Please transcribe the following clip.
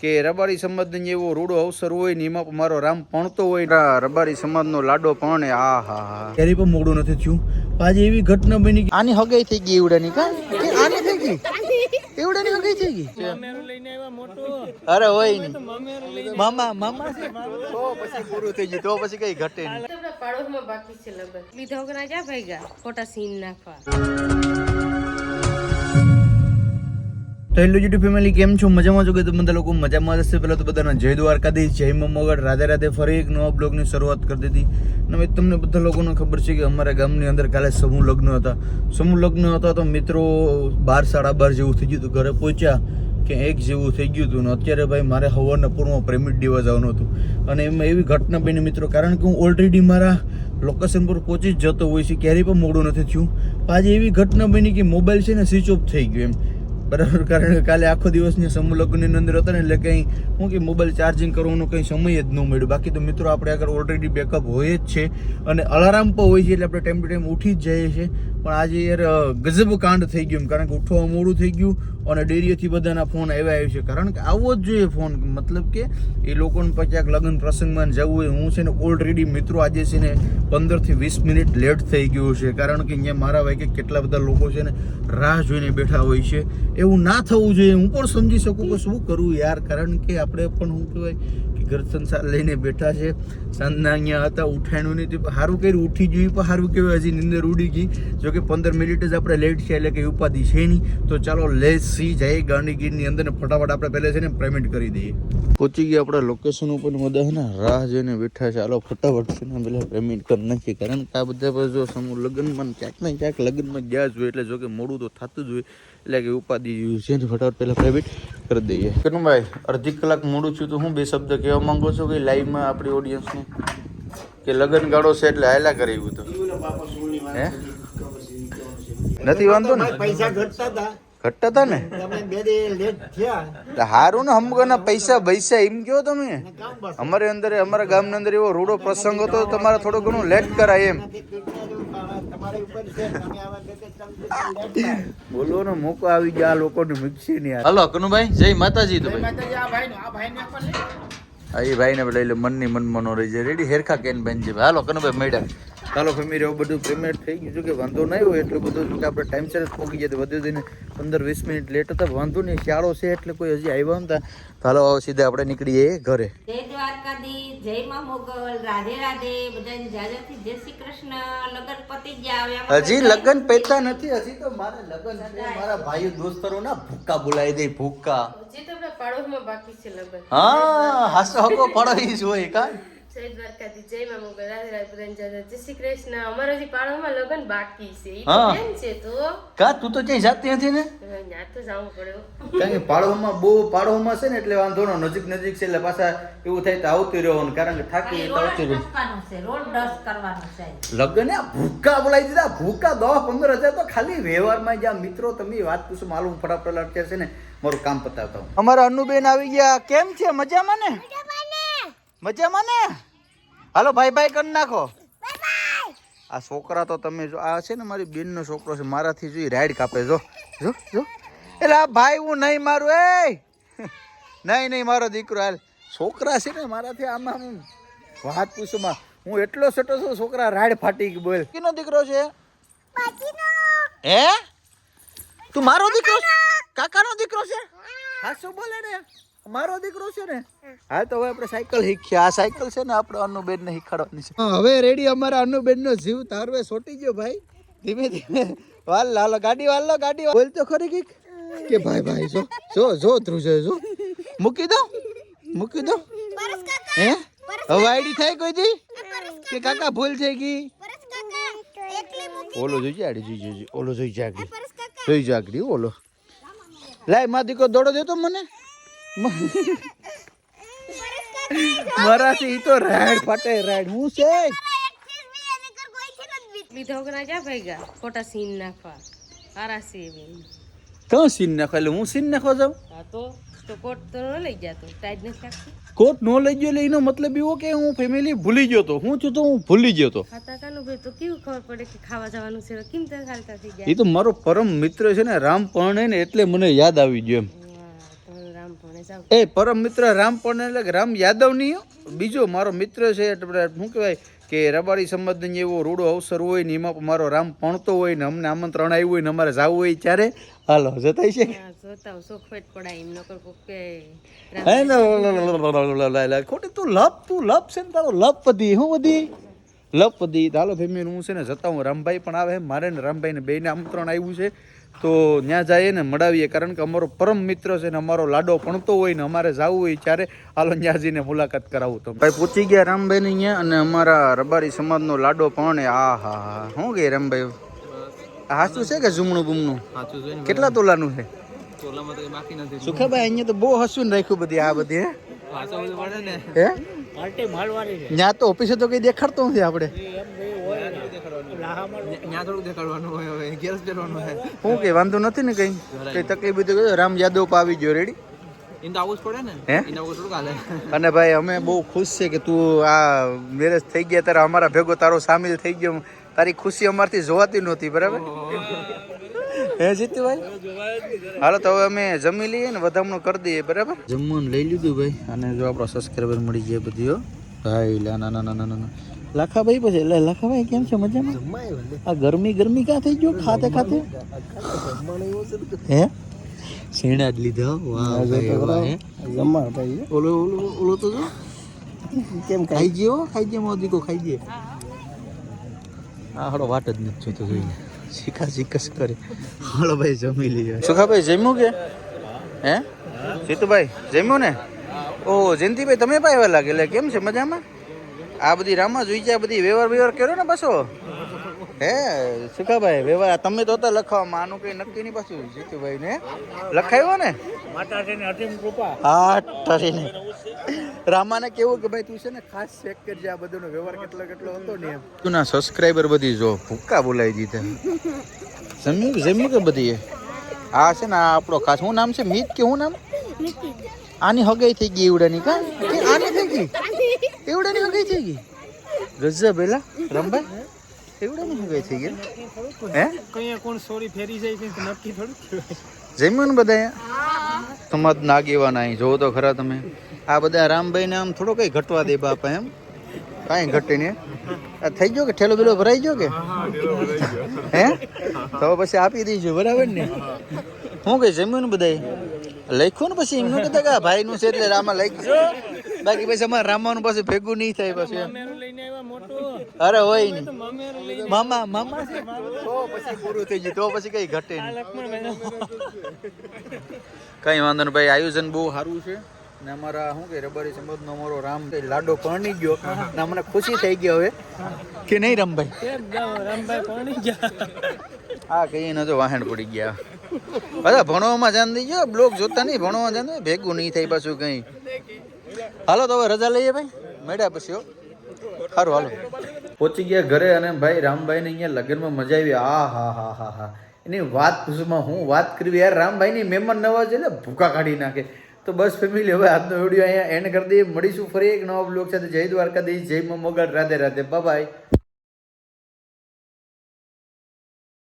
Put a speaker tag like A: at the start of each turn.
A: કે રબારી સમાજનો એવો રૂડો અવસર હોય ને એમાં પણ મારો રામ ભણતો હોય રબારી સમાજનો લાડો ભણે આ હા હા.
B: ક્યારે પણ મોડું નથી થયું. આજે એવી ઘટના બની ગઈ
A: આની હગાઈ થઈ ગઈ એવડાની કા? આની થઈ ગઈ? એવડાની હગાઈ થઈ ગઈ? અરે હોય મામા મામા તો પછી પૂરું થઈ ગયું તો પછી કઈ ઘટે નહીં.
C: પાડોશમાં બાકી છે લગન. લીધા વગર જા ભાઈગા ખોટા સીન નાખવા.
B: તો હેલો યુટ્યુબ ફેમિલી કેમ છો? મજામાં છો કે તમે બધા લોકો? મજામાં હશે? પહેલાં તો બધાના જય દ્વારકાધીશ, જય મમોગઢ રાધે રાધે ફરી એક નવા બ્લોગની શરૂઆત કરી દીધી. અને તમને બધા લોકોને ખબર છે કે અમારા ગામની અંદર કાલે સમૂહ લગ્ન હતા. સમૂહ લગ્ન હતા તો મિત્રો બાર, સાડા બાર જેવું થઈ ગયું હતું. ઘરે પહોંચ્યા કે એક જેવું થઈ ગયું હતું. ને અત્યારે ભાઈ મારે હવાના પૂર્વમાં પ્રેમિટ દેવા જવાનું હતું. અને એમાં એવી ઘટના બની મિત્રો, કારણ કે હું ઓલરેડી મારા લોકેશન પર પહોંચી જ જતો હોય છે. ક્યારેય પણ મોડું નથી થયું. આજે એવી ઘટના બની કે મોબાઈલ છે ને સ્વિચ ઓફ થઈ ગયો એમ. બરાબર, કારણ કે કાલે આખો દિવસની સમૂહ લગ્નની અંદર હતા ને એટલે કંઈ, હું કે મોબાઈલ ચાર્જિંગ કરવાનો કંઈ સમય જ ન મળ્યો. બાકી તો મિત્રો આપણે આગળ ઓલરેડી બેકઅપ હોય જ છે અને અલાર્મ પણ હોય છે એટલે આપણે ટાઈમ ટુ ટાઈમ ઉઠી જ જઈએ છીએ. પણ આજે યાર ગજબ કાંડ થઈ ગયું કારણ કે ઉઠવા મોડું થઈ ગયું અને ડેરીઓથી બધાના ફોન આવ્યા આવ્યું છે. કારણ કે આવવો જ જોઈએ ફોન મતલબ કે એ લોકોને પછી ક્યાંક લગ્ન પ્રસંગમાં જવું હોય, હું છે ને ઓલરેડી મિત્રો આજે છે ને પંદરથી વીસ મિનિટ લેટ થઈ ગયું છે. કારણ કે અહીંયા મારા વાગે કેટલા બધા લોકો છે ને રાહ જોઈને બેઠા હોય છે. એવું ના થવું જોઈએ. હું પણ સમજી શકું કે શું કરવું યાર, કારણ કે આપણે પણ શું કહેવાય કે ઘર સંસાર લઈને બેઠા છે. સાંજના અહીંયા હતા, ઉઠાણું નહીં તે સારું કર્યું, ઉઠી જોયું પણ સારું કહેવાય, હજી નિંદર ઉડી ગઈ. જો કે પંદર મિનિટ જ આપણે લેટ છે, એટલે કે ઉપાધિ છે નહીં. તો ચાલો લેસ સી જાય ગાંધીગીરની અંદર ને ફટાફટ આપણે પહેલે છે ને પેમેન્ટ કરી દઈએ.
A: પહોંચી ગયા આપણા લોકેશન ઉપર બધા ને? રાહ જોઈને બેઠા છે. ચાલો ફટાફટ છે ને પહેલાં પેમેન્ટ કરી નાખીએ. કારણ કે આ બધા પર જો સમૂહ લગ્નમાં ક્યાંક ને ક્યાંક લગ્નમાં ગયા જ હોય, એટલે જો કે મોડું તો થતું જ હોય, એટલે કે ઉપાધિ છે ફટાફટ પહેલાં પેમેન્ટ કરી દઈએ. કનુભાઈ અડધી કલાક મોડું છું તો હું બે શબ્દ કહેવા માંગો છો કે લાઈવમાં આપણી ઓડિયન્સને કે લગ્ન ગાળો છે એટલે હાયલા એવું તો. હે? નથી વાંધો ને?
D: પૈસા ઘટતા હતા.
A: ઘટતા હતા ને?
D: તમે બે દે લેટ થયા.
A: એટલે હારું ને હમગોના પૈસા પૈસા એમ કયો તમે? અમારે અંદર અમારા ગામની અંદર એવો રૂડો પ્રસંગ હતો તમારે થોડું ઘણું લેટ કરાય એમ. બોલો ને મોકો આવી ગયા આ લોકોને મિક્સી ની હાલો કનુભાઈ જય માતાજી તો ભાઈ.
D: ભાઈનો લે.
A: એ ભાઈને પેલા એટલે મનની મન મનો રહી જાય. રેડી હેરખા કેન બેન છે હાલો કનુભાઈ મેડ્યા ચાલો ફેમિલી રહ્યો બધું પેમેન્ટ થઈ ગયું છે કે વાંધો નહીં હોય એટલું બધું કે આપણે ટાઈમ સર પહોંચી જાય વધુ થઈને પંદર વીસ મિનિટ લેટ હતા વાંધો નહીં શિયાળો છે એટલે કોઈ હજી આવ્યા નતા. ચાલો હવે સીધા આપણે નીકળીએ ઘરે.
C: જય દ્વારકાધીશ જય મા મોગલ રાધે રાધે બધાને જાજાથી જય શ્રી કૃષ્ણ. લગન પતિ ગયા
A: હજી લગન પેતા નથી હજી તો મારે લગન છે મારા ભાઈ દોસ્તરો ના ભૂક્કા બોલાવી દે ભૂકા
C: હજી તો પાડોશમાં બાકી છે લગન
A: હા હાસો હકો પડો જ હોય
C: જય દ્વારકાધીશ જય માં મોગલ રાધે રાધે બધાને જાજા જય. શ્રી કૃષ્ણ. અમારા હજી પાડોશમાં લગન બાકી છે.
A: હા.
C: કેમ છે તો.
A: કા તું તો ક્યાંય જાતી નથી ને?
C: હવે તો જવું પડ્યું.
A: કારણ કે પાડોમાં બહુ પાડોમાં છે ને એટલે વાંધો નો નજીક નજીક છે એટલે પાછા એવું થાય તો આવતું રહેવાનું. કારણ કે થાકી તો આવતું રહેવું લગ્ન આ ભૂકા બોલાવી દીધા. ભૂકા દસ પંદર હજાર તો ખાલી વ્યવહારમાં જ્યાં મિત્રો તમે વાત પૂછો માલુમ ફટાફટ અત્યારે છે ને મારું કામ પતાવતા હું અમારા અનુબેન આવી ગયા. કેમ છે? મજામાં ને. મજામાં ને? હાલો ભાઈ ભાઈ કરી નાખો. આ છોકરા તો તમે જો આ છે ને મારી બેનનો છોકરો છે મારાથી જોઈ રાઈડ કાપે જો જો જો. એટલે આ ભાઈ હું નહીં મારું એ નહીં નહીં મારો દીકરો હાલ. છોકરા છે ને મારાથી આમાં હું વાત પૂછું માં. હું એટલો સટો છું છોકરા રાઈડ ફાટી ગઈ બોલ. કેનો દીકરો છે? હે? તું મારો દીકરો કાકાનો દીકરો છે? હા. શું બોલે ને. મારો દીકરો છે ને? હા. તો હવે આપણે સાયકલ શીખ્યા. આ સાયકલ છે ને આપણે અનુબેન ને શીખવાડવાની છે. હવે રેડી અમારા અનુબેન નો જીવ તારવે સોટી ગયો ભાઈ. ધીમે ધીમે. વાલ લાલો ગાડી વાલ લો ગાડી. બોલ તો ખરી કંઈક કે ભાઈ ભાઈ જો જો જો ધ્રુવ જો. જો મૂકી દો. મૂકી દો. હે? હવે આઈડી થાય કોઈ દી? કે કાકા ભૂલ થઈ ગઈ? ઓલો જોઈ આડી જોઈ જોઈ ઓલો જોઈ જાગડી જોઈ જાગડી ઓલો. લાયમાં દીકરો દોડો દેતો મને. મારાથી ઈ તો રાડ ફાટે રાડ. હું છે?
C: વગર જા ભાઈગા ખોટા સીન નાખવા. એમ
A: સીન નાખો એટલે હું સીન નાખવા જાઉં?
C: હા તો તો કોટ તો ન લઈ જાતો ટાઈટ નથી રાખતી?
A: કોટ નો લઈ ગયો એટલે એનો મતલબ એવો કે હું ફેમિલી ભૂલી ગયો તો. હું છું તો હું ભૂલી ગયો તો.
C: ખાતા કાનું ભાઈ? તો કેવું ખબર પડે કે ખાવા જવાનું છે? કેમ ખાલતા થઈ
A: એ તો મારો પરમ મિત્ર છે ને રામ પરણે ને એટલે મને યાદ આવી ગયો એમ
C: ગયા વાહ, તમારું રામ ભણે
E: જાવ
A: એ પરમ મિત્ર રામ પણ એટલે કે રામ યાદવ નહીં. બીજો મારો મિત્ર છે એટલે શું કહેવાય કે રબારી સંબંધ એવો રૂડો અવસર હોય ને એમાં મારો રામ ભણતો હોય ને અમને આમંત્રણ આવ્યું હોય ને અમારે જવું હોય ત્યારે. હાલો જતાય છે? ને ખોટી તું લપ તું લપ છે ને તારો લપ વધી શું વધી? લપ વધી ચાલો ફેમિલી હું છે ને જતા હું. રામભાઈ પણ આવે. મારે ને રામભાઈ ને બેને આમંત્રણ આવ્યું છે. તો ત્યાં જઈએ ને મળાવીએ. કારણ કે અમારો પરમ મિત્ર છે ને અમારો લાડો ભણતો હોય ને અમારે જવું હોય ત્યારે હાલો ન્યાજીને મુલાકાત કરાવું તો ભાઈ પૂછી ગયા રામભાઈ ને અહીંયા અને અમારા રબારી સમાજનો લાડો પણ આ હા હા શું કે રામભાઈ? આ હાચું છે કે ઝુમણું બુમણું? કેટલા તોલાનું છે? સુખાભાઈ અહીંયા તો બહુ હસવું રાખ્યું બધી આ બધી હે? ત્યાં તો ઓફિસે તો કઈ દેખાડતો નથી આપણે. શું કઈ વાંધો નથી ને કઈ. કઈ તકલીફ બધું કહ્યું રામ યાદવ આવી ગયો રેડી અને ભાઈ અમે બહુ ખુશ છે કે તું આ મેરેજ થઈ ગયા ત્યારે અમારા ભેગો તારો સામેલ થઈ ગયો. તારી ખુશી અમારથી જોવાતી નહોતી બરાબર? હે જીતુભાઈ? હાલો તો હવે અમે જમી લઈએ ને વધામણું કરી દઈએ બરાબર? જમવાનું લઈ લીધું ભાઈ. અને જો આપણો સબસ્ક્રાઈબર મળી ગયા બધી હો ભાઈ લા ના ના ના ના પછી એટલે લાખાભાઈ કેમ છે મજામાં? આ ગરમી ગરમી ક્યાં થઈ ગયો? ખાતે ખાતે? હે? શેણા જ લીધા? વાહ ભાઈ વાહ
F: જમવા ભાઈ
A: ઓલો ઓલો ઓલો તો જો.
F: કેમ
A: ખાઈ ગયો હો, ખાઈ ગયો મોદી કો ખાઈ ગયો. આ હળો વાટ જ નથી જોતો જોઈને. શીખા શીખસ કરે હાલો ભાઈ જમી લઈએ સુખાભાઈ જમ્યું કે? હે? સીતુભાઈ જમ્યું ને? ઓ જયંતિભાઈ તમે પણ આવ્યા લાગે એટલે કેમ છે મજામાં? આ બધી રામા જોઈ છે આ બધી વ્યવહાર વ્યવહાર કર્યો ને પાછો? હે સુખાભાઈ વ્યવહાર તમે તો હતા લખવામાં આનું કઈ નક્કી નહીં પાછું જીતુભાઈ ને? લખાયો ને હા ઠરીને રામાને કેવું કે ભાઈ તું છે ને ખાસ ચેક કરજે આ બધાનો વ્યવહાર કેટલો કેટલો હતો ને એમ. તું ના સબસ્ક્રાઇબર બધી જો ભૂક્કા બોલાવી દીધા જમ્યું કે જમ્યું કે બધી એ? આ છે ને આ આપણો ખાસ શું નામ છે? મિત કે શું નામ? આની હગાઈ થઈ ગઈ એવડાની કા? કે આની થઈ ગઈ? એવડાની હગાઈ થઈ ગઈ? ગજબ એલા રમભાઈ? એવડાની હગાઈ થઈ ગઈ? હે?
F: કઈ કોણ સોરી ફેરી જાય છે નક્કી થોડું?
A: જમ્યું ને બધા સમાજ ના આગેવાના અહીં જોવો તો ખરા તમે. આ બધા રામભાઈને આમ થોડો કંઈ ઘટવા દે બાપા એમ. કાંઈ ઘટીને આ થઈ ગયો કે ઠેલો બેલો ભરાઈ ગયો કે? હે તો પછી આપી દઈશું બરાબર ને? હું કઈ જમ્યું ને બધાય લખ્યું ને પછી એમનું કહેતા કે ભાઈનું છે એટલે રામા લખ્યું. બાકી પછી અમારે રામાનું પાછું ભેગું નહીં થાય પછી અરે હોય નહીં. મામા મામા તો પછી પૂરું થઈ ગયું તો પછી કઈ ઘટે નહીં. કઈ વાંધો નહીં ભાઈ આયોજન બહુ સારું છે. ને અમારા શું કે રબારી સમાજનો અમારો રામ કઈ લાડો પરણી ગયો. ને અમને ખુશી થઈ ગઈ હવે. કે નહીં રામભાઈ?
F: રામભાઈ પરણી ગયા?
A: હા કઈ ન તો વાહણ પડી ગયા. બધા ભણવામાં જાન દઈ ગયો બ્લોક જોતા નહીં ભણવામાં દે ભેગું નહીં થાય પાછું કઈ. હાલો તો હવે રજા લઈએ ભાઈ મળ્યા પછી હો. સારું હાલો. પહોંચી ગયા ઘરે અને ભાઈ રામભાઈ ને અહીંયા લગ્નમાં મજા આવી. આ, હા હા હા હા. એની વાત પૂછમાં હું વાત કરવી યાર, રામભાઈની મહેમાન નવાજ એટલે ભૂકા કાઢી નાખે. તો બસ ફેમિલી હવે આજનો વીડિયો અહીંયા એન્ડ કરી દઈએ. મળીશું ફરી એક નવા બ્લોગ સાથે. જય દ્વારકાધીશ, જય મોગલ. રાધે રાધે. બાય